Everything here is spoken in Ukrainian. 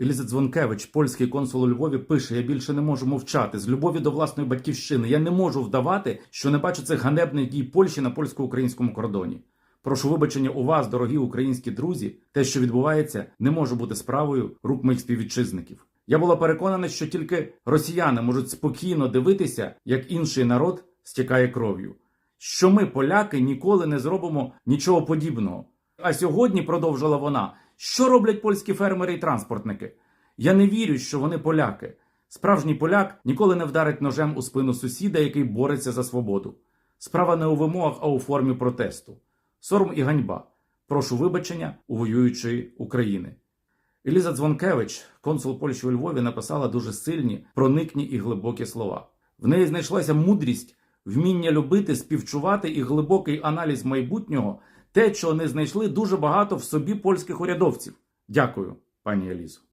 Еліза Дзвонкевич, польський консул у Львові, пише: Я більше не можу мовчати з любові до власної батьківщини. Я не можу вдавати, що не бачу цих ганебних дій Польщі на польсько-українському кордоні. Прошу вибачення у вас, дорогі українські друзі. Те, що відбувається, не може бути справою рук моїх співвітчизників. Я була переконана, що тільки росіяни можуть спокійно дивитися, як інший народ стікає кров'ю. Що ми, поляки, ніколи не зробимо нічого подібного. А сьогодні продовжила вона. Що роблять польські фермери і транспортники? Я не вірю, що вони поляки. Справжній поляк ніколи не вдарить ножем у спину сусіда, який бореться за свободу. Справа не у вимогах, а у формі протесту. Сором і ганьба. Прошу вибачення у воюючої України. Еліза Дзвонкевич, консул Польщі у Львові, написала дуже сильні, проникні і глибокі слова. В неї знайшлася мудрість, вміння любити, співчувати і глибокий аналіз майбутнього, те, що не знайшли дуже багато в собі польських урядовців. Дякую, пані Елізо.